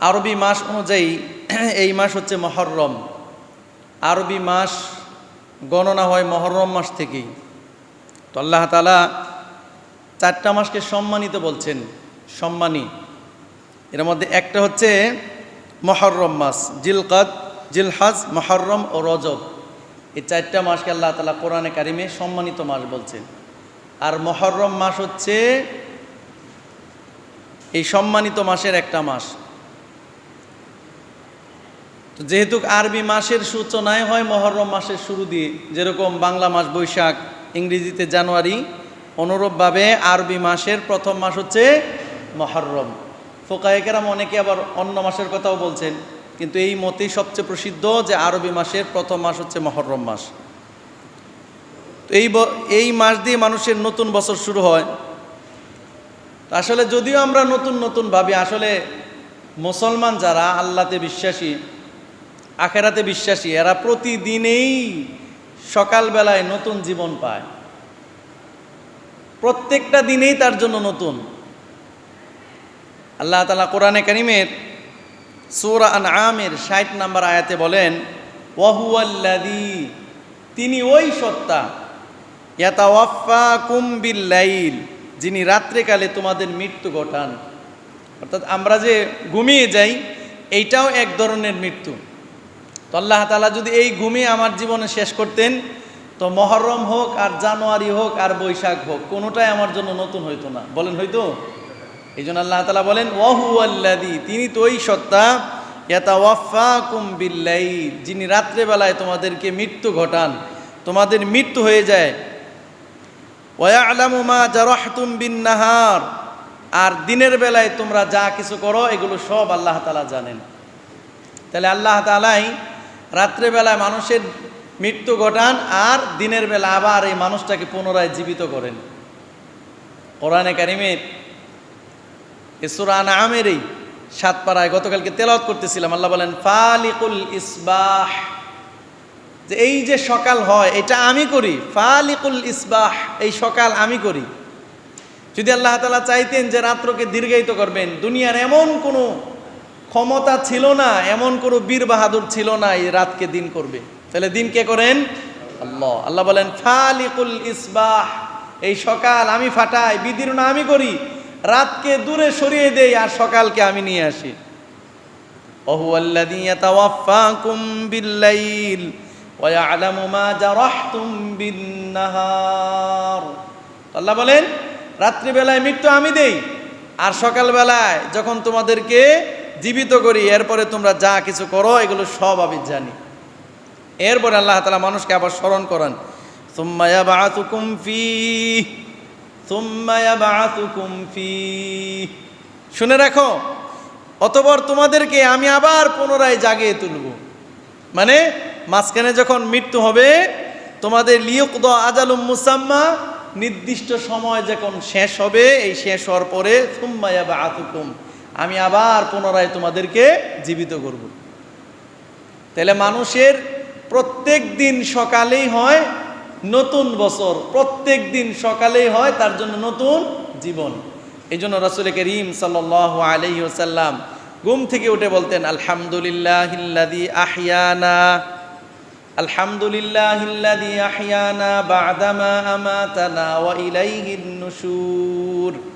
আরবি মাস অনুযায়ী এই মাস হচ্ছে মহরম। আরবি মাস গণনা হয় মহরম মাস থেকেই। তো আল্লাহ তালা চারটা মাসকে সম্মানিত বলছেন, সম্মানী। এর মধ্যে একটা হচ্ছে মহরম মাস, জিলকাদ, জিলহাজ, মহরম ও রজব। এই চারটা মাসকে আল্লাহ তালা কোরআনে কারিমে সম্মানিত মাস বলছেন। আর মহরম মাস হচ্ছে এই সম্মানিত মাসের একটা মাস। যেহেতু আরবি মাসের সূচনায় হয়, মহরম মাসের শুরু দিয়ে, যেরকম বাংলা মাস বৈশাখ, ইংরেজিতে জানুয়ারি, অনুরূপভাবে আরবি মাসের প্রথম মাস হচ্ছে মহরম। ফোকায়েকেরাম অনেকে আবার অন্য মাসের কথাও বলছেন, কিন্তু এই মতেই সবচেয়ে প্রসিদ্ধ যে আরবি মাসের প্রথম মাস হচ্ছে মহরম মাস। তো এই এই মাস দিয়ে মানুষের নতুন বছর শুরু হয়। আসলে যদিও আমরা নতুন নতুন ভাবি, আসলে মুসলমান যারা আল্লাতে বিশ্বাসী আখেরাতে বিশ্বাসী, এরা প্রতিদিনেই সকালবেলায় নতুন জীবন পায়। প্রত্যেকটা দিনেই তার জন্য নতুন। আল্লাহ তালা কোরআনে কারিমের সৌরা আন আমের ষাট নাম্বার আয়াতে বলেন ওয়াহুয়াল্লাদি তিনি ওই সত্তা ইয়াতাওয়াফা কুম্বিল্লাইল যিনি রাত্রেকালে তোমাদের মৃত্যু ঘটান। অর্থাৎ আমরা যে ঘুমিয়ে যাই, এইটাও এক ধরনের মৃত্যু। তো আল্লাহ তালা যদি এই ঘুমিয়ে আমার জীবনে শেষ করতেন, তো মহরম হোক আর জানুয়ারি হোক আর বৈশাখ হোক, কোনোটাই আমার জন্য নতুন হইতো না। বলেন হইতো? এই জন্য আল্লাহ তালা বলেন ওহু আল্লাদি তিনি তো ওই সত্তা কুম্বিল্লাই যিনি রাত্রেবেলায় তোমাদেরকে মৃত্যু ঘটান, তোমাদের মৃত্যু হয়ে যায়। ওয়া আলামু মা জারাহতুম বিন নাহার আর দিনের বেলায় তোমরা যা কিছু করো, এগুলো সব আল্লাহ তালা জানেন। তাহলে আল্লাহ তালাই রাত্রেবেলায় মানুষের মৃত্যু ঘটান আর দিনের বেলা আবার এই মানুষটাকে পুনরায় জীবিত করেন। কোরআনে কারিমের ইসুরান আমের এই সাত পাড়ায় গতকালকে তেলাওয়াত করতেছিলাম, আল্লাহ বলেন, ফালিকুল ইসবাহ। যে এই যে সকাল হয়, এটা আমি করি। ফালিকুল ইসবাহ, এই সকাল আমি করি। যদি আল্লাহ তালা চাইতেন যে রাত্রকে দীর্ঘায়িত করবেন, দুনিয়ার এমন কোনো ক্ষমতা ছিল না এমন কোনো বীর বাহাদুর ছিল না এই রাতকে দিন করবে তাহলে দিন কে করেন আল্লাহ আল্লাহ বলেন ফালিকুল ইসবাহ এই সকাল আমি ফাটাই বিদীর্ণ আমি করি রাতকে দূরে সরিয়ে দেই আর সকালকে আমি নিয়ে আসি وهو الذي يتوفاكم بالليل ويعلم ما جرحتم بالنهار আল্লাহ বলেন রাত্রিবেলায় মৃত্যু আমি দেই আর সকালবেলায় যখন তোমাদেরকে জীবিত করি, এরপরে তোমরা যা কিছু করো, এগুলো সব আমি জানি। এরপরে আল্লাহ তালা মানুষকে আবার স্মরণ করান, সুম্মা ইয়াবআতুকুম ফীহ সুম্মা ইয়াবআতুকুম ফীহ শুনে রাখো, অতপর তোমাদেরকে আমি আবার পুনরায় জাগিয়ে তুলব। মানে মাঝখানে যখন মৃত্যু হবে, তোমাদের লিয়ুকদ আজালুম মুসাম্মা নির্দিষ্ট সময় যখন শেষ হবে, এই শেষ হওয়ার পরে সুম্মায়া বা আতুকুম আমি আবার পুনরায় তোমাদেরকে জীবিত করব। তাহলে মানুষের প্রত্যেক দিন সকালেই হয় নতুন বছর, প্রত্যেক দিন সকালেই হয় তার জন্য নতুন জীবন। এই জন্য রসুল করিম সাল আলহি ওসাল্লাম ঘুম থেকে উঠে বলতেন আলহামদুলিল্লাহ আহিয়ানা আলহামদুলিল্লাহ আহিয়ানা বাদামা আমাতানা ওয়া ইলাইহিন নুশুর।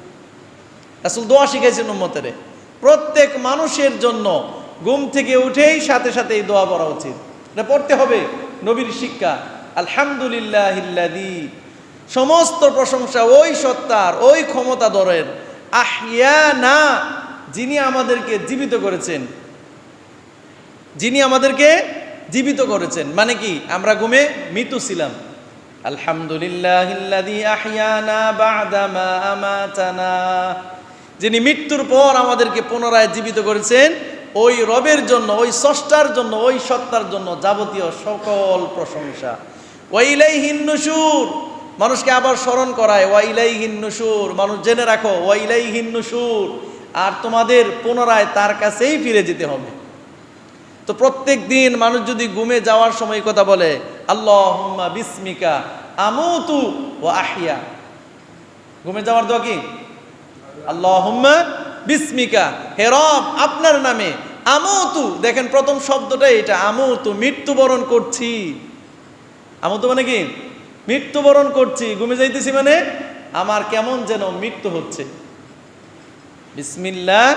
রাসূল দোয়া শিখাইছেন উম্মতেরে। প্রত্যেক মানুষের জন্য ঘুম থেকে উঠেই সাথে সাথে এই দোয়া পড়া উচিত। এটা পড়তে হবে নবীর শিক্ষা। আলহামদুলিল্লাহ সমস্ত প্রশংসা ওই সত্তার, ওই ক্ষমতাধরের আহিয়ানা যিনি আমাদেরকে জীবিত করেছেন। যিনি আমাদেরকে জীবিত করেছেন। মানে কি? আমরা ঘুমে মৃত্যু ছিলাম। আলহামদুলিল্লাহ আহিয়ানা বাদামা আমাতানা। যিনি মৃত্যুর পর আমাদেরকে পুনরায় জীবিত করেছেন, ওই রবের জন্য, ওই স্রষ্টার জন্য, ওই সত্তার জন্য যাবতীয় সকল প্রশংসা। ওয়াইলাই হিন্নুসুর মানুষকে আবার স্মরণ করায় ওয়াইলাই হিন্নুসুর মানুষ জেনে রাখো ওয়াইলাই হিন্নুসুর আর তোমাদের পুনরায় তার কাছেই ফিরে যেতে হবে। তো প্রত্যেক দিন মানুষ যদি ঘুমে যাওয়ার সময় কথা বলে আল্লাহ বিস্মিকা, আমুতু ও আহিয়া ঘুমে যাওয়ার দোয়া কি? আল্লাহ বিস্মিকা, হে রব আপনার নামে আমতু। দেখেন প্রথম শব্দটা এটা, আমতু, মৃত্যুবরণ করছি। আমতু মানে কি? মৃত্যুবরণ করছি। ঘুমে যাইতেছি মানে আমার কেমন যেন মৃত্যু হচ্ছে। বিসমিল্লাহ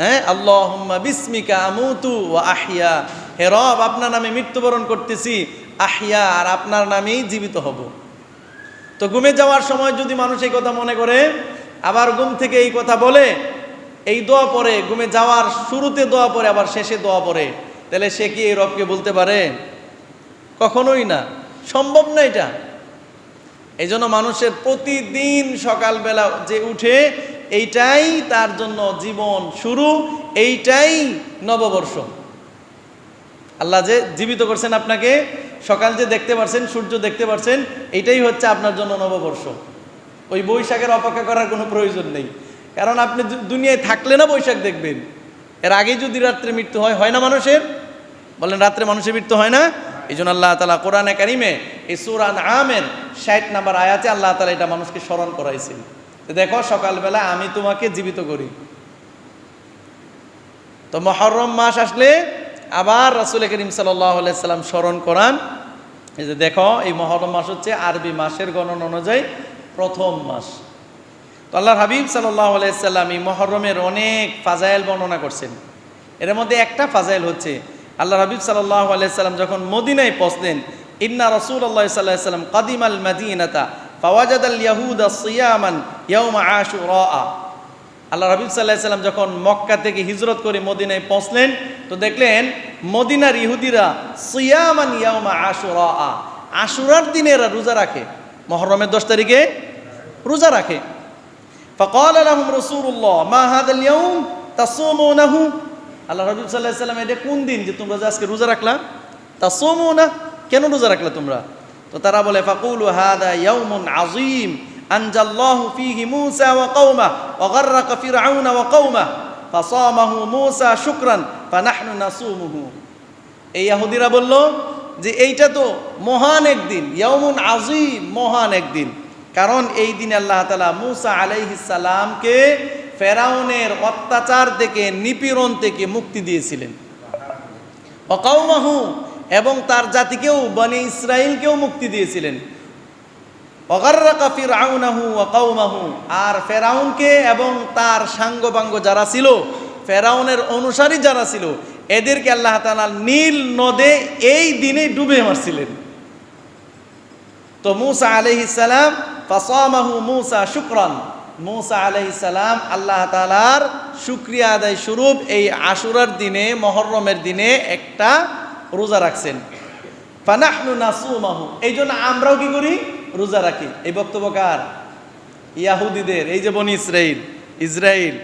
হ্যাঁ আল্লাহ বিস্মিকা, আমুতু ও আহিয়া হে রব, আপনার নামে মৃত্যুবরণ করতেছি আহিয়া আর আপনার নামেই জীবিত হব। তো ঘুমে যাওয়ার সময় যদি মানুষ এই কথা মনে করে আবার ঘুম থেকে এই কথা বলে, এই দোয়া পরে, ঘুমে যাওয়ার শুরুতে দোয়া পরে, আবার শেষে দোয়া পরে। তাহলে সে কি এই রবকে বলতে পারে? কখনোই না। সম্ভব না এটা। এই জন্য মানুষের প্রতিদিন সকালবেলা যে উঠে, এইটাই তার জন্য জীবন শুরু, এইটাই নববর্ষ। আল্লাহ যে জীবিত করছেন আপনাকে, সকাল যে দেখতে পারছেন, সূর্য দেখতে পারছেন, এইটাই হচ্ছে আপনার জন্য নববর্ষ। ওই বৈশাখের অপেক্ষা করার কোনো প্রয়োজন নেই। কারণ আপনি দুনিয়ায় থাকলে না বৈশাখ দেখবেন। এর আগে যদি রাত্রে মৃত্যু হয় হয় না মানুষের? বলেন, রাত্রে মানুষের মৃত্যু হয় না? এই জন্য আল্লাহ তালা কোরআনে কারিমে এই সুরান আমের ষাট নাম্বার আয়াতে আল্লাহ তালা এটা মানুষকে স্মরণ করাইছেন। দেখো, সকালবেলা আমি তোমাকে জীবিত করি। তো মহরম মাস আসলে আবার রাসুল করিম সাল্লাম স্মরণ করান। এই যে দেখো, এই মহরম মাস হচ্ছে আরবি মাসের গণনা অনুযায়ী প্রথম মাস। তো আল্লাহ হাবিব সাল্লাহ আলাইসাল্লাম এই মহরমের অনেক ফাজাইল বর্ণনা করছেন। এর মধ্যে একটা ফাজাইল হচ্ছে আল্লাহ হাবিব সাল্লাহ আলাইসাল্লাম যখন মদিনায় পৌঁছলেন, ইন্না রসুল আল্লাহ সাল্লাম কাদিম আল মাদিনাতা ফাওয়াজাদ আল ইয়াহুদ সিয়ামান ইয়াউমা আশুরা আল্লাহ রবিব সাল্লাহ সাল্লাম যখন মক্কা থেকে হিজরত করে মদিনায় পৌঁছলেন, তো দেখলেন মদিনার ইহুদিরা সিয়ামান ইয়াউমা আশুরা আশুরার দিনে এরা রোজা রাখে। মহরমের দশ তারিখে রোজা রাখে। ফকল আলহম রসুল্লাহ মা হাদাল ইয়াউম তাসুমুনাহু। আল্লাহ হাবিব সাল্লাল্লাহু আলাইহি সাল্লাম এটা কোন দিন যে তোমরা যে আজকে রোজা রাখলা? তা সোমো তাসুমুনা। কেন রোজা রাখলা তোমরা? তো তারা বলে, ফাকুলু হাদা ইয়াউমুন আযীম, আনজাল্লাহু ফীহি মূসা ওয়া কওমা, ওয়া গাররাকা ফিরআউনা ওয়া কওমা, ফাসামাহু মূসা শুকরান, ফানাহনু নাসুমুহু। এই ইহুদিরা বলল যে, এইটা তো মহান একদিন, ইয়াউমুন আযীম, মহান একদিন। কারণ এই দিন আল্লাহ তাআলা মূসা আলাইহিস সালামকে ফেরাউনের অত্যাচার থেকে, নিপীড়ন থেকে মুক্তি দিয়েছিলেন। অকাউমাহু এবং তার জাতিকেও, বনি ইসরায়েলকেও মুক্তি দিয়েছিলেন। অগার্রাকা ফিরআউনাহু ওয়া কাউমাহু আর ফেরাউনকে এবং তার সাঙ্গপাঙ্গ যারা ছিল, ফেরাউনের অনুসারী যারা ছিল, এদেরকে আল্লাহ তাআলা নীল নদে এই দিনে ডুবে মারছিলেন। তো মুসা আলাইহিস সালাম ফাসামাহু মুসা শুকরান মুসা আলাইহিস সালাম আল্লাহ তাআলার শুকরিয়া আদায় স্বরূপ এই আশুরার দিনে মহররমের দিনে একটা রোজা রাখছেন ফানাহনু নাসুমাহু এই জন্য আমরাও কি করি রোজা রাখি এই বক্তব্য কার ইয়াহুদিদের এই যে বনি ইসরাইল ইসরাইল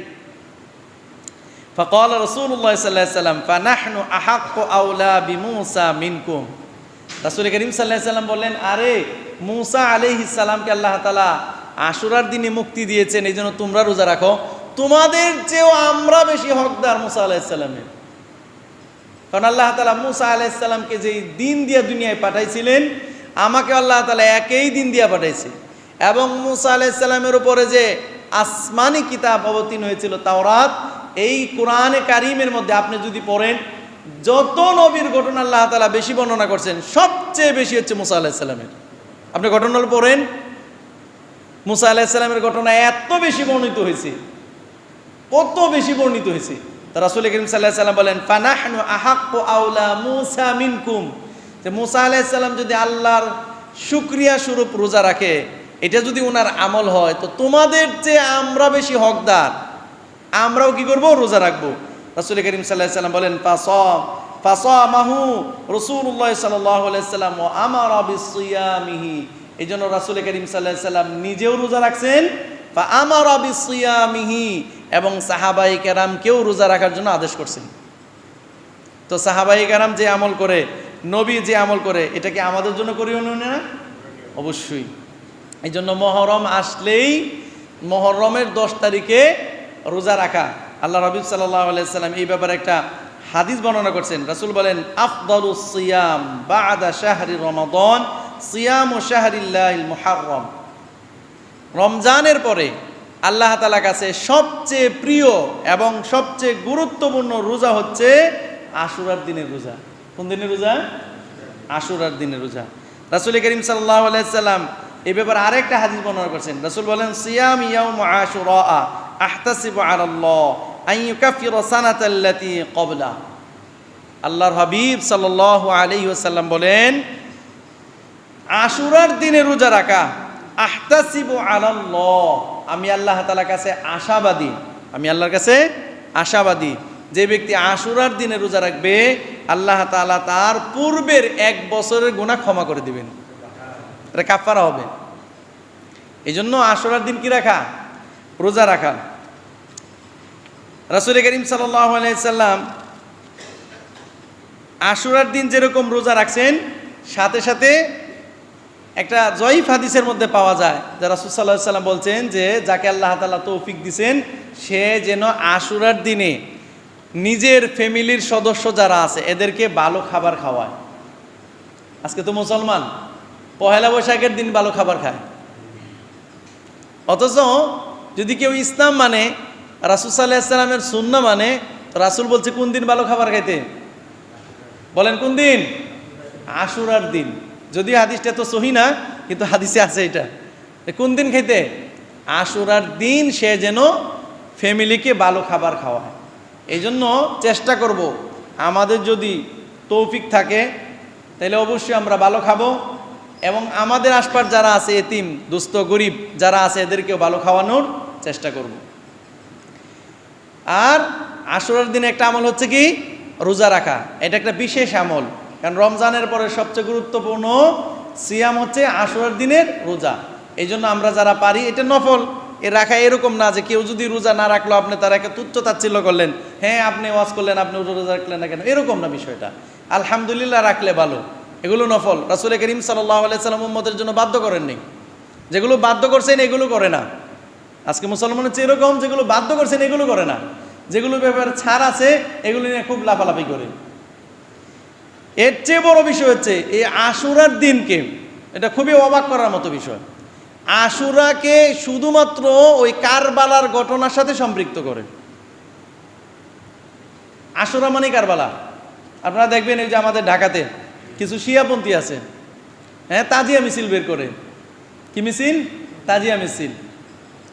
فقال رسول الله صلى الله عليه وسلم فنحن أحق أولى بموسى منكم রাসূল করিম আলাইহি সাল্লাম বললেন, আরে, মুসা আলাইহিস সালামকে আল্লাহ তালা আশুরার দিনে মুক্তি দিয়েছেন এই জন্য তোমরা রোজা রাখো। তোমাদের চেয়েও আমরা বেশি হকদার মুসা আলাইহিস সালামের। কারণ আল্লাহ তালা মুসা আলাইসাল্লামকে যেই দিন দিয়া দুনিয়ায় পাঠাইছিলেন, আমাকে আল্লাহ তালা একই দিন দিয়া পাঠাইছে। এবং মুসা আলাইসাল্লামের উপরে যে আসমানি কিতাব অবতীর্ণ হয়েছিল তাওরাত, এই কোরআনে কারিমের মধ্যে আপনি যদি পড়েন যত নবীর ঘটনা আল্লাহ তালা বেশি বর্ণনা করছেন, সবচেয়ে বেশি হচ্ছে মুসা আলাইসাল্লামের আপনি ঘটনা পড়েন, মুসা আলাইসাল্লামের ঘটনা এত বেশি বর্ণিত হয়েছে, কত বেশি বর্ণিত হয়েছে। রাসুল করিম সাল্লাহ সাল্লাম বলেন, ফানাহনু আহাক্কু আউলা মুসা মিনকুম। যে মুসা আলাইহিস সালাম যদি আল্লাহর শুক্রিয়া স্বরূপ রোজা রাখে, এটা যদি ওনার আমল হয়, তো তোমাদের যে আমরা বেশি হকদার। আমরাও কি করব? রোজা রাখব। রাসুল করিম সাল্লাহ সাল্লাম বলেন, ফাসম, ফাসামাহু রসুল্লাহ সাল্লাহ সাল্লাম ও আমার বিসিয়ামিহি। এই জন্য রাসুল করিম সাল্লাহ সাল্লাম নিজেও রোজা রাখছেন বা আমার বিসিয়ামিহি। এবং সাহাবাই কেরামকেও রোজা রাখার জন্য আদেশ করছেন। তো সাহাবাই কেরাম যে আমল করে, নবী যে আমল করে, এটা কি আমাদের জন্য করিও না অবশ্যই। এই জন্য মহরম আসলেই মহরমের দশ তারিখে রোজা রাখা আল্লাহ রবিব সাল্লাহ আলাইসাল্লাম এই ব্যাপারে একটা হাদিস বর্ণনা করছেন। রাসুল বলেন, আফদলু সিয়াম বাদা শাহরি রমাদন, সিয়াম ও শাহরিল্লাহ মুহাররম। রমজানের পরে আল্লাহ তালা কাছে সবচেয়ে প্রিয় এবং সবচেয়ে গুরুত্বপূর্ণ রোজা হচ্ছে আশুরার দিনের রোজা। কোন দিনের রোজা? আশুরার দিনের রোজা। রাসুল করিম সাল্লাহ আলাইসাল্লাম এ ব্যাপারে আরেকটা হাদিস বর্ণনা করছেন। রাসুল বলেন, সিয়াম ইয়াউম আশুরা আহতাসিবু আলাল্লাহ। ক্বাবলা। আল্লাহর হাবিব সাল্লাল্লাহু আলাইহি ওয়াসাল্লাম বলেন, আশুরার দিনে রোজা রাখা, আহতাসিবু আলাল্লাহ। আমি আল্লাহ তাআলার কাছে আশাবাদী, আমি আল্লাহর কাছে আশাবাদী। যে ব্যক্তি আশুরার দিনে রোজা রাখবে, আল্লাহ তাআলা তার পূর্বের এক বছরের গুনাহ ক্ষমা করে দিবেন। এটা কাফারা হবে। এই জন্য আশুরার দিন কি রাখা? রোজা রাখা। রাসূল করিম সাল্লাম আশুরার দিন যেরকম রোজা রাখছেন, সাথে সাথে একটা জয়ীফ হাদিসের মধ্যে পাওয়া যায়, যা রাসুসাল্লাহ সাল্লাম বলছেন যে, যাকে আল্লাহ তালা তৌফিক দিছেন, সে যেন আশুরার দিনে নিজের ফ্যামিলির সদস্য যারা আছে, এদেরকে ভালো খাবার খাওয়ায়। আজকে তো মুসলমান, পহেলা বৈশাখের দিন ভালো খাবার খায়। অথচ যদি কেউ ইসলাম মানে রাসুসাল্লাহ সাল্লামের সুন্না মানে রাসুল বলছে, কোন দিন ভালো খাবার খাইতে? বলেন, কোন দিন? আশুরার দিন। যদিও হাদিসটা তো সহি না, কিন্তু হাদিসে আছে এটা। কোন দিন খেতে আশুরার দিন সে যেন ফ্যামিলিকে ভালো খাবার খাওয়ায়। এই জন্য চেষ্টা করব, আমাদের যদি তৌফিক থাকে, তাহলে অবশ্যই আমরা ভালো খাব। এবং আমাদের আশপাশ যারা আছে, এতিম, দুস্থ, গরিব যারা আছে, এদেরকেও ভালো খাওয়ানোর চেষ্টা করব। আর আশুরার দিনে একটা আমল হচ্ছে কি? রোজা রাখা। এটা একটা বিশেষ আমল। কারণ রমজানের পরে সবচেয়ে গুরুত্বপূর্ণ সিয়াম হচ্ছে আশুরার দিনের রোজা। এই জন্য আমরা যারা পারি, এটা নফল। এ রাখা এরকম না যে কেউ যদি রোজা না রাখল, আপনি তার একটা তুচ্ছ তাচ্ছিল্য করলেন। হ্যাঁ আপনি ওয়াজ করলেন, আপনি রোজা রাখলেন না কেন? এরকম না বিষয়টা। আলহামদুলিল্লাহ রাখলে ভালো। এগুলো নফল। রাসুল করিম সাল্লাহ আলাইসাল্লাম উম্মদের জন্য বাধ্য করেননি। যেগুলো বাধ্য করছেন, এগুলো করে না। আজকে মুসলমান হচ্ছে এরকম যেগুলো বাধ্য করছেন, এগুলো করে না। যেগুলো ব্যাপারে ছাড় আছে, এগুলো নিয়ে খুব লাফালাফি করে। এর চেয়ে বড় বিষয় হচ্ছে, এই আশুরার দিনকে, এটা খুবই অবাক করার মতো বিষয়। আশুরাকে শুধুমাত্র ওই কারবালার ঘটনার সাথে সম্পৃক্ত করে। আশুরা মানে কারবালা। আপনারা দেখবেন এই যে আমাদের ঢাকাতে কিছু শিয়াপন্থী আছে। হ্যাঁ তাজিয়া মিছিল বের করে। কি মিছিল? তাজিয়া মিছিল।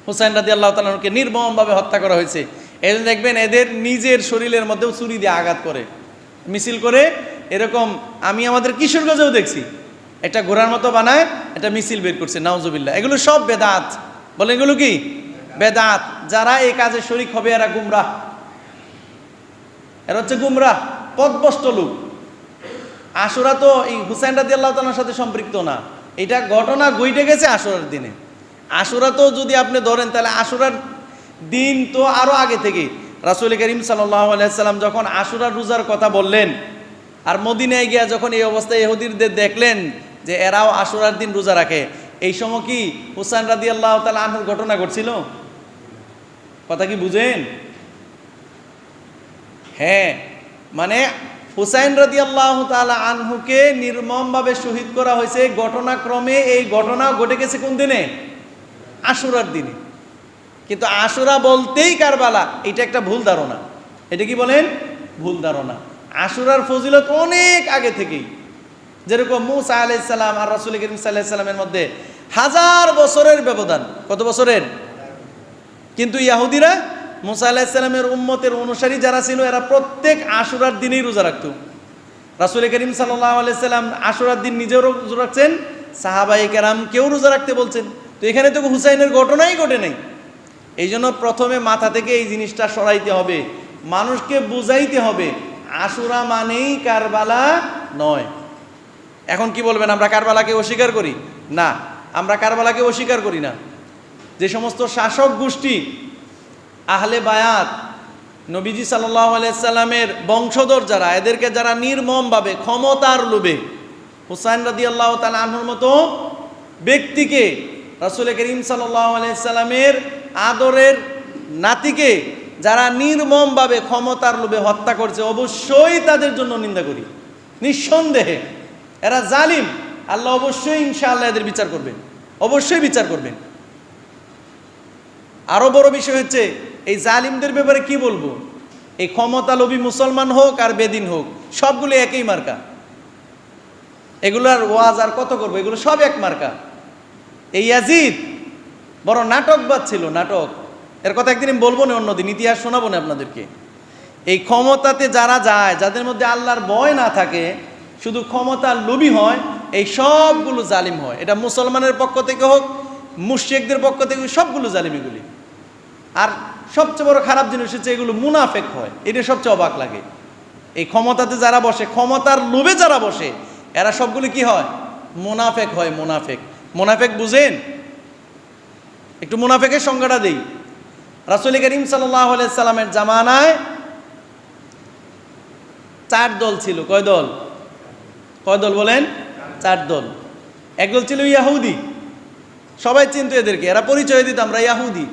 হুসাইন রাজি আল্লাহ তালকে নির্মমভাবে হত্যা করা হয়েছে। এই দেখবেন এদের নিজের শরীরের মধ্যেও চুরি দিয়ে আঘাত করে। মিছিল করে এরকম আমি আমাদের কিশোরগঞ্জেও দেখছি। একটা ঘোড়ার মতো বানায়, একটা মিছিল বের করছে, নাউজুবিল্লাহ। এগুলো সব বেদাত। বলেন এগুলো কি? বেদাত। যারা এই কাজে শরিক হবে এরা গুমরাহ। এরা হচ্ছে গুমরাহ পদভস্ত লোক। আশুরা তো এই হুসাইন রাজি আল্লাহ তালার সাথে সম্পৃক্ত না। এটা ঘটনা গইটে গেছে আশুরার দিনে। আশুরা তো যদি আপনি ধরেন, তাহলে আশুরার দিন তো আরও আগে থেকে। রাসুল করিম সাল্লাম যখন আশুরার রোজার কথা বললেন, আর মদিনায় গিয়া যখন এই অবস্থায় ইহুদিরদের দেখলেন যে এরাও আশুরার দিন রোজা রাখে, এই সময় কি হুসাইন রাদি আল্লাহ তালা আনহুর ঘটনা ঘটছিল? কথা কি বুঝেন? হ্যাঁ মানে হুসাইন রাদি আল্লাহ আনহুকে নির্মমভাবে শহীদ করা হয়েছে। ঘটনাক্রমে এই ঘটনাও ঘটে গেছে কোন দিনে? আশুরার দিনে। কিন্তু আশুরা বলতেই কারবালা, এটা একটা ভুল ধারণা। এটা কি বলেন? ভুল ধারণা। আশুরার ফজিলত অনেক আগে থেকেই। যেরকম মুসা আলাইসাল্লাম আর রাসুল করিম সাল্লাহিসাল্লামের মধ্যে হাজার বছরের ব্যবধান। কত বছরের? কিন্তু ইয়াহুদিরা মুসা আলাহিসাল্লামের উম্মতের অনুসারী যারা ছিল, এরা প্রত্যেক আশুরার দিনেই রোজা রাখত। রাসুল করিম সাল্লাহ আলাইসাল্লাম আশুরার দিন নিজেও রোজা রাখছেন সাহাবাই কেরাম কেউ রোজা রাখতে বলছেন। তো এখানে তো হুসাইনের ঘটনাই ঘটে নাই। এই জন্য প্রথমে মাথা থেকে এই জিনিসটা সরাইতে হবে। মানুষকে বুঝাইতে হবে, আশুরা মানেই কারবালা নয়। এখন কি বলবেন, আমরা কারবালাকে অস্বীকার করি? না, আমরা কারবালাকে অস্বীকার করি না। যে সমস্ত শাসক গোষ্ঠী, আহলে বায়াত, নবীজি আলাইসাল্লামের বংশধর যারা, এদেরকে যারা নির্মমভাবে ক্ষমতার লোভে, হুসাইন রাদি আল্লাহ তালা আনহুর মতো ব্যক্তিকে রাসুল করিম আলাইসাল্লামের আদরের নাতিকে যারা নির্মমভাবে ক্ষমতার লোভে হত্যা করছে, অবশ্যই তাদের জন্য নিন্দা করি। নিঃসন্দেহে। এরা জালিম। আল্লাহ অবশ্যই ইনশাআল্লাহ এদের বিচার করবেন। অবশ্যই বিচার করবেন। আরও বড় বিষয় হচ্ছে, এই জালিমদের ব্যাপারে কি বলব? এই ক্ষমতালোভী মুসলমান হোক আর বেদিন হোক, সবগুলো একই মার্কা। এগুলার ওয়াজ আর কত করব? এগুলো সব এক মার্কা। এই ইয়াজিদ, বড় নাটকবাদ ছিল, নাটক। এর কথা একদিন আমি বলব না, অন্যদিন ইতিহাস শোনাবো না আপনাদেরকে। এই ক্ষমতাতে যারা যায়, যাদের মধ্যে আল্লাহর ভয় না থাকে, শুধু ক্ষমতার লোভী হয়, এই সবগুলো জালিম হয়। এটা মুসলমানের পক্ষ থেকে হোক মুশিকদের পক্ষ থেকে সবগুলো জালিম এগুলি। আর সবচেয়ে বড় খারাপ জিনিস হচ্ছে এগুলো মুনাফেক হয়। এটা সবচেয়ে অবাক লাগে। এই ক্ষমতাতে যারা বসে, ক্ষমতার লোভে যারা বসে, এরা সবগুলো কি হয়? মুনাফেক হয়, মুনাফেক। মুনাফেক বুঝেন? একটু মুনাফেকের সংজ্ঞাটা দেই। রাসুল করিম সাল্লামের জামানায় চার দল ছিল। কয় দল? কয় দল বলেন? চার দল। একদল ছিল ইয়াহুদি। সবাই চিনতো এদেরকে। এরা পরিচয় দিত, আমরা ইয়াহুদি।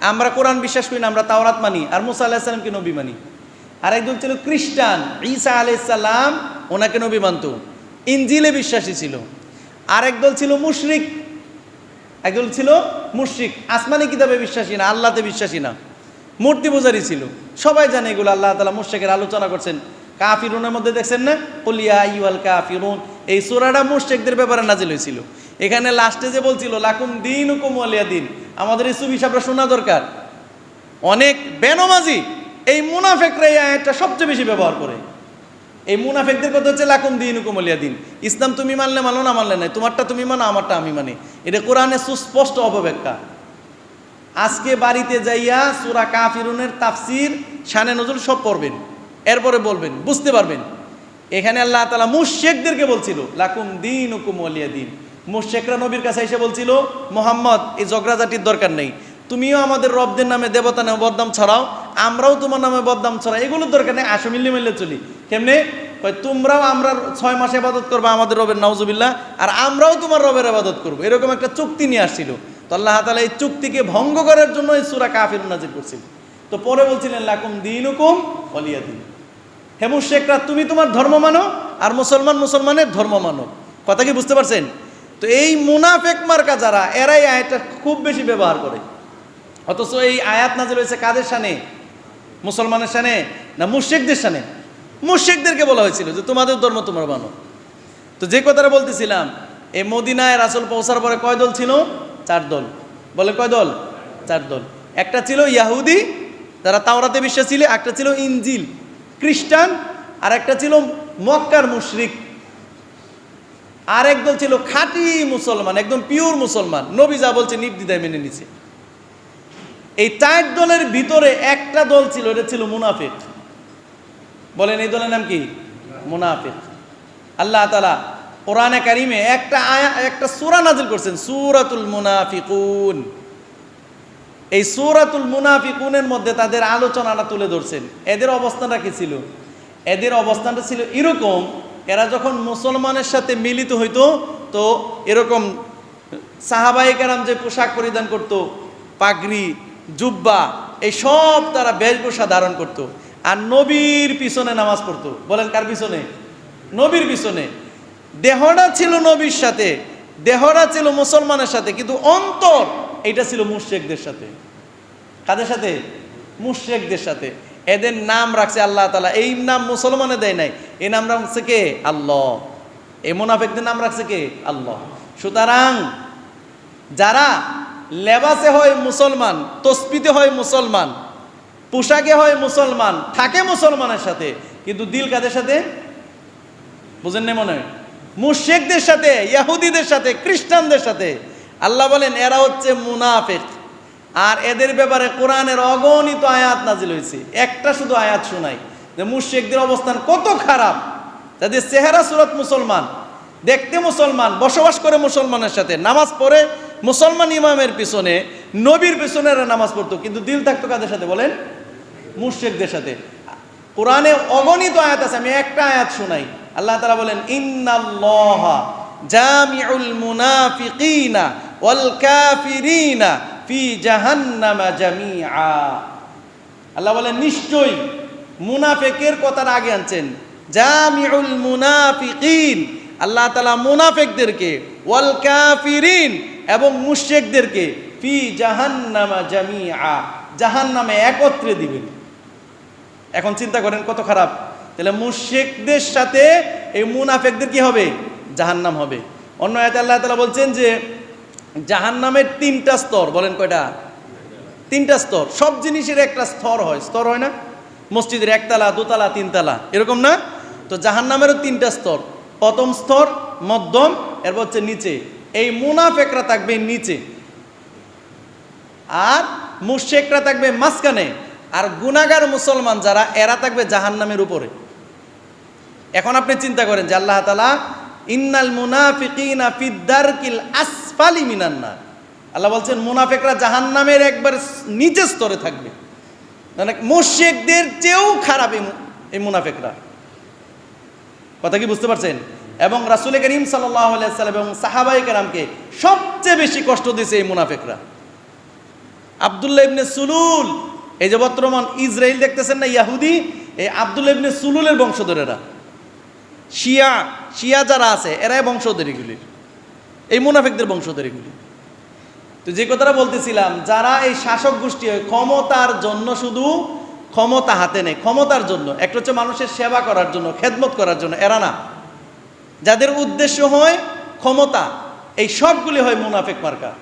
আমরা কোরআন বিশ্বাস করি না, আমরা তাওরাত মানি। আর মুসা আলাহিসাল্লামকে নবী মানি। আর একদল ছিল খ্রিস্টান। ঈসা আলাইসাল্লাম ওনাকে নবী মানত। ইঞ্জিলে বিশ্বাসী ছিল। আর একদল ছিল মুশরিক। একদল ছিল মুশরিক। আসমানি কিতাবে বিশ্বাসী না আল্লাহতে বিশ্বাসী না। মূর্তি পূজারি ছিল। সবাই জানে এগুলো আল্লাহ তালা মুশরিকের আলোচনা করছেন। কাফিরুনের মধ্যে দেখছেন না? কলিয়া ইউয়াল কাফিরুন। এই সুরাটা মুশরিকদের ব্যাপারে নাজিল হয়েছিল। এখানে লাস্টে যে বলছিল, লাকুম দিন হুকুম আলিয়া দিন। আমাদের এই সুবিশ আমরা শোনা দরকার। অনেক বেনমাজি এই মুনাফেকরা এই আয়াতটা সবচেয়ে বেশি ব্যবহার করে। এই মুনাফেকদের কথা হচ্ছে লাকুম দিন হুকুমলিয়া দিন। ইসলাম তুমি মানলে মানো না মানলে নাই। তোমারটা তুমি মানো, আমারটা আমি মানি। এটা কোরআনে সুস্পষ্ট অপব্যাখ্যা। আজকে বাড়িতে যাইয়া সুরা কাফিরুনের তাফসির শানে নজরুল সব পড়বেন। এরপরে বলবেন, বুঝতে পারবেন। এখানে আল্লাহ তালা মুশেকদেরকে বলছিল, লাকুম দিন হুকুম দিন। মুশেকরা নবীর কাছে এসে বলছিল, মোহাম্মদ, এই জগরাজাটির দরকার নেই। তুমিও আমাদের রবদের নামে দেবতা নামে বদনাম ছড়াও, আমরাও তোমার নামে বদনাম ছড়াই। এগুলোর দরকার নেই, আসো মিলে মিলে চলি। কেমনে? তোমরাও আমরা ছয় মাসে আবাদত করব, আমাদের রবের নাউজুবিল্লাহ, আর আমরাও তোমার রবের আবাদত করব। এরকম একটা চুক্তি নিয়ে আসছিল। তো আল্লাহ তালা এই চুক্তিকে ভঙ্গ করার জন্য এই সুরা কাফির নাজির করছিল। তো পরে বলছিলেন, লাকুম দিন হুকুম অলিয়া দিন। হেমু শেখরা তুমি তোমার ধর্ম মানো, আর মুসলমান মুসলমানের ধর্ম মানো। কথা কি বুঝতে পারছেন? তো এই মুনাফেক মার্কা যারা, এরাই আয়াতটা খুব বেশি ব্যবহার করে। অথচ এই আয়াত নাজিল হয়েছে কাদের সানে মুসলমানের সানে না মুশেকদের সানে মুশেকদেরকে বলা হয়েছিল যে তোমাদের ধর্ম তোমরা মানো। তো যে কথাটা বলতেছিলাম, এই মদিনায় রাসুল পৌঁছার পরে কয় দল ছিল? চার দল। বলে কয় দল? চার দল। একটা ছিল ইয়াহুদি, যারা তাওরাতে বিশ্বাস ছিল, একটা ছিল ইঞ্জিল খ্রিস্টান, আর একটা ছিল মক্কার মুশরিক। আর একদল ছিল খাঁটি মুসলমান, একদম পিওর মুসলমান। নবী যা বলছে নির্দিদায় মেনে নিছে। এই চার দলের ভিতরে একটা দল ছিল, এটা ছিল মুনাফিক। বলেন, এই দলের নাম কি? মুনাফিক। আল্লাহ তালা কোরআনে কারিমে একটা আয়া, একটা সুরা নাজিল করছেন, সূরাতুল মুনাফিকুন। এই সূরাতুল মুনাফিকুনের মধ্যে তাদের আলোচনাটা তুলে ধরছেন। এদের অবস্থানটা কি ছিল? এদের অবস্থানটা ছিল এরকম, এরা যখন মুসলমানের সাথে মিলিত হইতো, তো এরকম সাহাবাই কারাম যে পোশাক পরিধান করত, পাগড়ি, জুব্বা, এই সব তারা বেশভূষা ধারণ করত। আর নবীর পিছনে নামাজ পড়তো। বলেন কার পিছনে? নবীর পিছনে। দেহটা ছিল নবীর সাথে দেহরা ছিল মুসলমানের সাথে, কিন্তু অন্তর এটা ছিল মুশেকদের সাথে। কাদের সাথে? মুশেকদের সাথে। এদের নাম রাখছে আল্লাহ তালা এই নাম মুসলমানে দেয় নাই। এই নাম রাখছে কে? আল্লাহ। এই মোনাফেকদের নাম রাখছে কে? আল্লাহ। সুতরাং যারা লেবাসে হয় মুসলমান তসপিতে হয় মুসলমান পোশাকে হয় মুসলমান, থাকে মুসলমানের সাথে, কিন্তু দিল কাদের সাথে? বুঝেন না মনে হয়? মুশেকদের সাথে ইয়াহুদিদের সাথে, খ্রিস্টানদের সাথে। আল্লাহ বলেন, এরা হচ্ছে মুনাফেক। আর এদের ব্যাপারে কোরআনের অগণিত আয়াত নাজিল হয়েছে। একটা শুধু আয়াত শোনাই, যে মুশেকদের অবস্থান কত খারাপ। তাদের চেহারা সুরত মুসলমান, দেখতে মুসলমান, বসবাস করে মুসলমানের সাথে, নামাজ পড়ে মুসলমান ইমামের পিছনে, নবীর পিছনে নামাজ পড়তো, কিন্তু দিল থাকতো কাদের সাথে বলেন? মুশেকদের সাথে। কোরআনে অগণিত আয়াত আছে, আমি একটা আয়াত শোনাই। আল্লাহ তালা বলেন, ইন্নাল্লাহ জামিউল মুনাফিকিনা ওয়াল কাফিরিনা ফি জাহান্নামা জামিআ। আল্লাহ বলেন, নিশ্চয়ই মুনাফেকের কথার আগে আনছেন। জামিউল মুনাফিকিন, আল্লাহ তালা মুনাফেকদেরকে, ওয়াল কাফিরিন এবং মুশেকদেরকে ফি জাহান্নামা জামিআ, জাহান্নামে একত্রে দিবেন। এখন চিন্তা করেন কত খারাপ। তাহলে মুশরিকদের সাথে এই মুনাফেকদের কি হবে? জাহান্নাম হবে। অন্য আয়াতে আল্লাহ তাআলা বলছেন যে, জাহান্নামের তিনটা স্তর, বলেন কয়টা? তিনটা স্তর। সব জিনিসের একটা স্তর হয়। স্তর হয় না? মসজিদের একতলা, দোতলা, তিনতলা। এরকম না? তো জাহান্নামেরও তিনটা স্তর। প্রথম স্তর, মধ্যম, এরপর হচ্ছে নিচে। এই মুনাফেকরা থাকবে নিচে। আর মুশেকরা থাকবে মাঝখানে। আর গুনাগার মুসলমান যারা, এরা থাকবে জাহান্নামের উপরে। এখন আপনি চিন্তা করেন যে আল্লাহ তালা ইন্নাল মুনাফিকিনা ফিদ্দারকিল আসফালি মিনান্না আল্লাহ বলছেন, মুনাফেকরা জাহান্নামের একবার নিচের স্তরে থাকবে। মানে মুশেকদের চেয়েও খারাপ এই মুনাফেকরা। কথা কি বুঝতে পারছেন? এবং রাসুল করিম সাল্লাম এবং সাহাবাই কেরামকে সবচেয়ে বেশি কষ্ট দিয়েছে এই মুনাফেকরা। আবদুল্লাহ ইবনে সুলুল এই যে বর্তমান ইসরায়েল দেখতেছেন না, ইয়াহুদি, এই আবদুল্লাহ ইবনে সুলুলের বংশধরেরা। শিয়া শিয়া যারা আছে, এরাই বংশধর এগুলির এই মুনাফেকদের বংশধর এগুলি। তো যে কথাটা বলতেছিলাম, যারা এই শাসক গোষ্ঠী হয়, ক্ষমতার জন্য শুধু ক্ষমতা হাতে নেই, ক্ষমতার জন্য। একটা হচ্ছে মানুষের সেবা করার জন্য, খেদমত করার জন্য, এরা না। যাদের উদ্দেশ্য হয় ক্ষমতা, এই সবগুলি হয় মুনাফেক মার্কা।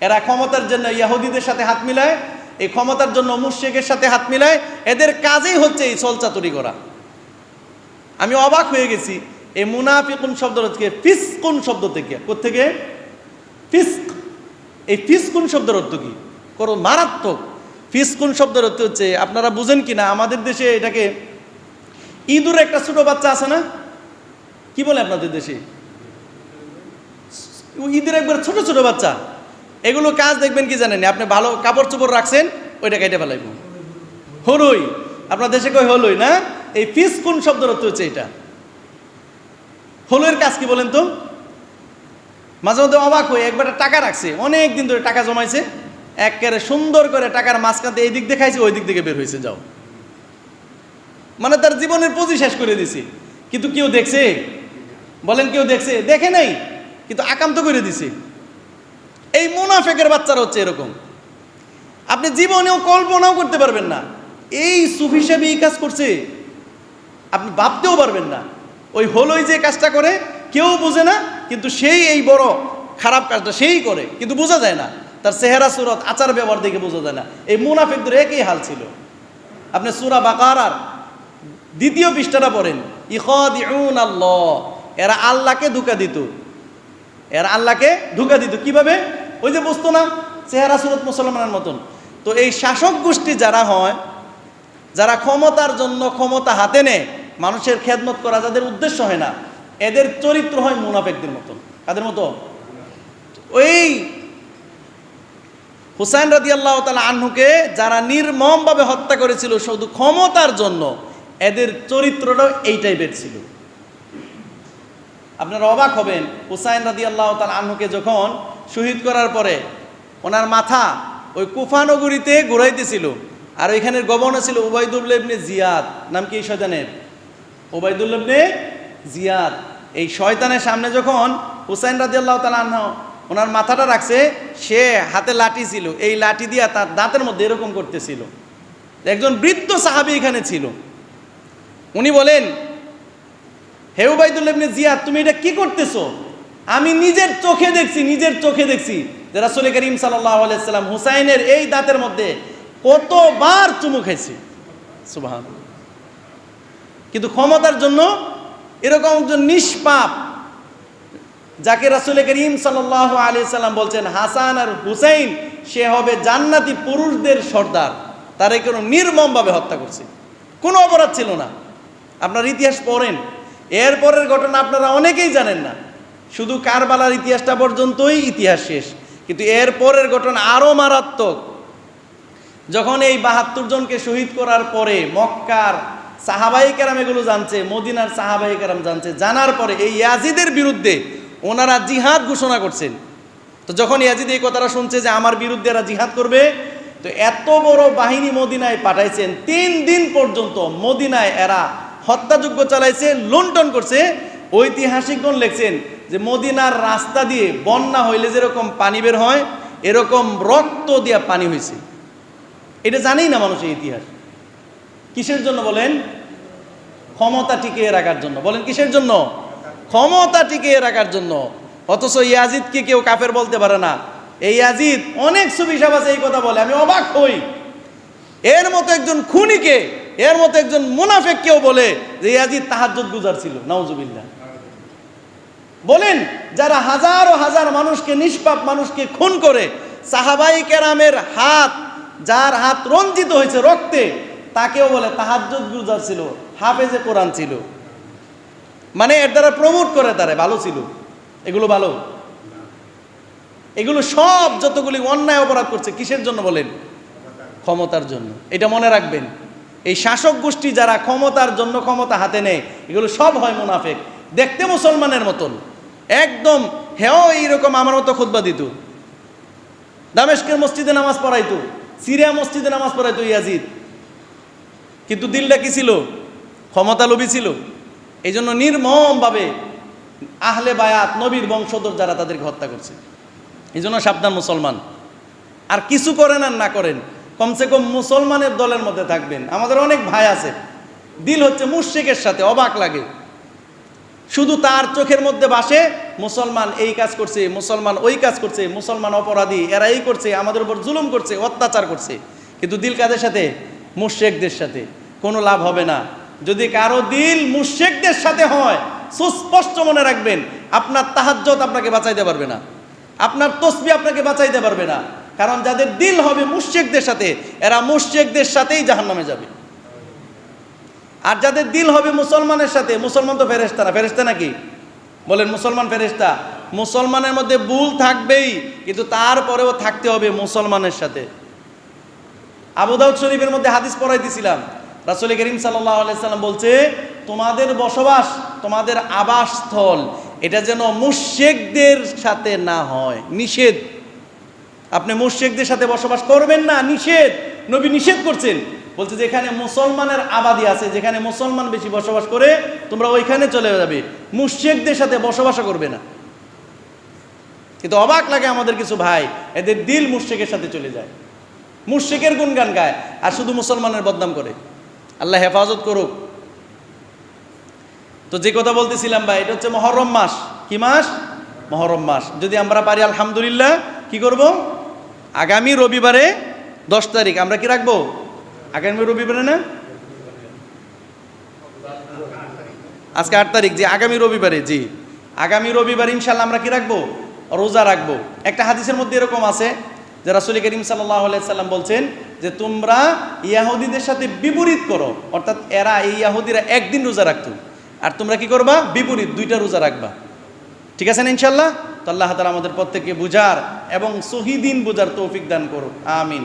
এরা ক্ষমতার জন্য ইয়াহুদিদের সাথে হাত মিলায় এই ক্ষমতার জন্য মুর্শেকের সাথে হাত মিলায়, এদের কাজেই হচ্ছে এই চলচাতুরি করা। আমি অবাক হয়ে গেছি, এই মুনাফিকুন শব্দ থেকে ফিসকুন শব্দ থেকে। কোথেকে ফিস্ক। এই ফিসকুন শব্দের অর্থ কি? করো মারাত্মক। ফিসকুন শব্দের অর্থ হচ্ছে, আপনারা বুঝেন কি না আমাদের দেশে এটাকে, ইঁদুর একটা ছোট বাচ্চা আছে না? কি বলে আপনাদের দেশে? ঈদের একবার ছোট ছোট বাচ্চা। এগুলো কাজ দেখবেন কি জানেন? আপনি ভালো কাপড় চোপড় রাখছেন, ওইটা কেটে ফেলাইব। হলুই। আপনার দেশে কই হলুই, না? এই ফিস কোন শব্দের অর্থ হচ্ছে এটা? হলুয়ের কাজ কি বলেন তো? মাঝে মধ্যে অবাক হয়ে একবার টাকা রাখছে অনেক দিন ধরে টাকা জমাইছে, একেবারে সুন্দর করে টাকার মাঝখানতে এই দিক দেখাইছে ওই দিক থেকে বের হয়েছে যাও। মানে তার জীবনের পুঁজি শেষ করে দিছে। কিন্তু কেউ দেখছে? বলেন কেউ দেখছে? দেখে নাই? কিন্তু আকাম তো করে দিছে। এই মুনাফেকের বাচ্চারা হচ্ছে এরকম। আপনি জীবনেও কল্পনাও করতে পারবেন না। এই সুফ হিসেবে এই কাজ করছে। আপনি ভাবতেও পারবেন না। ওই হলোই যে কাজটা করে, কেউ বোঝে না, কিন্তু সেই এই বড় খারাপ কাজটা সেই করে, কিন্তু বোঝা যায় না। তার চেহারা, সুরত, আচার, ব্যবহার দেখে বোঝা যায় না। এই মুনাফেকদের একই হাল ছিল। আপনি সুরা বাকারার দ্বিতীয় পৃষ্ঠাটা পড়েন। ইখদিউন আল্লাহ এরা আল্লাহকে ধোকা দিত। এরা আল্লাহকে ধোকা দিত। কীভাবে? ওই যে বসতো না? চেহারা সুরত মুসলমানের মতন। তো এই শাসক গোষ্ঠী যারা হয়, যারা ক্ষমতার জন্য ক্ষমতা হাতে নেয়, মানুষের খেদমত করা যাদের উদ্দেশ্য হয় না, এদের চরিত্র হয় মুনাফেকদের মতন। কাদের মতো? ওই হুসাইন রাজি আল্লাহ তালা আহ্নুকে যারা নির্মমভাবে হত্যা করেছিল শুধু ক্ষমতার জন্য, এদের চরিত্রটাও এই টাইপের ছিল। আপনারা অবাক হবেন, হুসাইন রাদি আল্লাহ তাল আহ্নুকে যখন শহীদ করার পরে ওনার মাথা ওই কুফা নগরীতে ঘুরাইতেছিল আর ওইখানের গভর্নর ছিল ইবনে জিয়াদ। নাম কি এই শয়তানের? ইবনে জিয়াদ। এই শয়তানের সামনে যখন হুসাইন রাদি আল্লাহ ওনার মাথাটা রাখছে, সে হাতে লাঠি ছিল। এই লাঠি দিয়া তার দাঁতের মধ্যে এরকম করতেছিল। একজন বৃদ্ধ সাহাবি এখানে ছিল। উনি বলেন, হে ইবনে জিয়াদ, তুমি এটা কি করতেছো? আমি নিজের চোখে দেখছি, নিজের চোখে দেখছি যে রাসূল করিম সাল্লাম হুসাইনের এই দাঁতের মধ্যে কতবার চুমু খাইছি। সুবহান কিন্তু ক্ষমতার জন্য এরকম একজন নিষ্পাপ, যাকে রাসূল করিম সাল্লাল্লাহু আলাইহি সাল্লাম বলছেন হাসান আর হুসাইন, সে হবে জান্নাতি পুরুষদের সর্দার। তারা কোনো নির্মমভাবে হত্যা করছে। কোনো অপরাধ ছিল না। আপনার ইতিহাস পড়েন। এরপরের ঘটনা আপনারা অনেকেই জানেন না। শুধু কারবালার ইতিহাসটা পর্যন্তই ইতিহাস শেষ। কিন্তু এর পরের ঘটনা আরও মারাত্মক। যখন এই বাহাত্তর জনকে শহীদ করার পরে মক্কার সাহাবাই কেরাম এগুলো জানছে, মদিনার সাহাবাই কেরাম জানছে, জানার পরে এই ইয়াজিদের বিরুদ্ধে ওনারা জিহাদ ঘোষণা করছেন। তো যখন ইয়াজিদ এই কথাটা শুনছে যে আমার বিরুদ্ধে এরা জিহাদ করবে, তো এত বড় বাহিনী মদিনায় পাঠাইছেন, তিন দিন পর্যন্ত মদিনায় এরা হত্যাযজ্ঞ চালাইছে, লুণ্ঠন করছে। ঐতিহাসিকগণ লেখছেন যে মদিনার রাস্তা দিয়ে বন্যা হইলে যেরকম পানি বের হয়, এরকম রক্ত দিয়া পানি হয়েছে এটা জানেই না মানুষের ইতিহাস। কিসের জন্য বলেন? ক্ষমতা টিকিয়ে রাখার জন্য। বলেন কিসের জন্য? ক্ষমতা টিকিয়ে রাখার জন্য। অথচ ইয়াজিদকে কেউ কাফের বলতে পারে না। এই ইয়াজিদ অনেক সুবিশাব আছে, এই কথা বলে। আমি অবাক হই। এর মতো একজন খুনিকে, এর মতো একজন মুনাফেক কেউ বলে যে ইয়াজিদ তাহাজ্জুদ গুজার ছিল। নাউজুবিল্লাহ। বলেন, যারা হাজারো হাজার মানুষকে, নিষ্পাপ মানুষকে খুন করে, সাহাবাই কেরামের হাত, যার হাত রঞ্জিত হয়েছে রক্তে, তাকেও বলে তাহাজ্জুদ গুজার ছিল, হাফেজে কোরআন ছিল। মানে এর দ্বারা প্রমোট করে তারা, ভালো ছিল। এগুলো ভালো? এগুলো সব যতগুলি অন্যায় অপরাধ করছে, কিসের জন্য বলেন? ক্ষমতার জন্য। এটা মনে রাখবেন। এই শাসক গোষ্ঠী যারা ক্ষমতার জন্য ক্ষমতা হাতে নেয়, এগুলো সব হয় মুনাফেক। দেখতে মুসলমানের মতন। একদম হেও এইরকম আমার মতো খুতবা দিত। দামেশকের মসজিদে নামাজ পড়াইতো, সিরিয়া মসজিদে নামাজ পড়াইতো ইয়াজিদ। কিন্তু দিলটা কি ছিল? ক্ষমতা লোভী ছিল। এই জন্য নির্মমভাবে আহলে বায়াত, নবীর বংশধর যারা তাদেরকে হত্যা করছে। এই জন্য সাবধান মুসলমান। আর কিছু করেন আর না করেন, কমসে কম মুসলমানের দলের মধ্যে থাকবেন। আমাদের অনেক ভাই আছে, দিল হচ্ছে মুশ্রিকের সাথে, অবাক লাগে। শুধু তার চোখের মধ্যে বাসে মুসলমান এই কাজ করছে, মুসলমান ওই কাজ করছে, মুসলমান অপরাধী, এরা এই করছে, আমাদের উপর জুলুম করছে, অত্যাচার করছে। কিন্তু দিল কাদের সাথে? মুশ্রেকদের সাথে। কোনো লাভ হবে না। যদি কারও দিল মুশ্রেকদের সাথে হয়, সুস্পষ্ট মনে রাখবেন, আপনার তাহাজ্জত আপনাকে বাঁচাইতে পারবে না। আপনার তসবি আপনাকে বাঁচাইতে পারবে না। কারণ যাদের দিল হবে মুশ্রেকদের সাথে, এরা মুশ্রেকদের সাথেই জাহান্নামে যাবে। আর যাদের দিল হবে মুসলমানের সাথে, মুসলমান তো ফেরেস্তা না ফেরেস্তা নাকি? বলেন মুসলমান ফেরেস্তা মুসলমানের মধ্যে ভুল থাকবেই, কিন্তু তারপরেও থাকতে হবে মুসলমানের সাথে। আবু দাউদ শরীফের মধ্যে হাদিস পড়াইতেছিলাম রাসুল করিম সাল্লাম বলছে, তোমাদের বসবাস, তোমাদের আবাসস্থল, এটা যেন মুশেকদের সাথে না হয়। নিষেধ। আপনি মুশেকদের সাথে বসবাস করবেন না, নিষেধ। নবী নিষেধ করছেন। বলছে যেখানে মুসলমানের আবাদি আছে, যেখানে মুসলমান বেশি বসবাস করে, তোমরা ওইখানে চলে যাবে। মুশেকদের সাথে বসবাসও করবে না। কিন্তু অবাক লাগে আমাদের কিছু ভাই, এদের দিল মুশেকের সাথে চলে যায়। মুশেকের গুণগান গায়, আর শুধু মুসলমানের বদনাম করে। আল্লাহ হেফাজত করুক। তো যে কথা বলতেছিলাম ভাই, এটা হচ্ছে মহরম মাস। কি মাস? মহরম মাস। যদি আমরা পারি, আলহামদুলিল্লাহ, কি করব? আগামী রবিবারে দশ তারিখ। আমরা কি রাখব? আগামী রবিবারে না? আজকে আট তারিখ, জি, আগামী রবিবারে, জি। আগামী রবিবার ইনশাল্লাহ আমরা কি রাখব? রোজা রাখব। একটা হাদিসের মধ্যে এরকম আছে যে রাসুল করিম সাল্লাম বলছেন যে তোমরা ইয়াহুদিদের সাথে বিপরীত করো। অর্থাৎ এরা, এই ইয়াহুদিরা একদিন রোজা রাখতো। আর তোমরা কি করবা? বিপরীত, দুইটা রোজা রাখবা। ঠিক আছে না ইনশাল্লাহ তো আল্লাহ তালা আমাদের প্রত্যেককে বুঝার এবং সহিদিন বুঝার তৌফিক দান করো আমিন।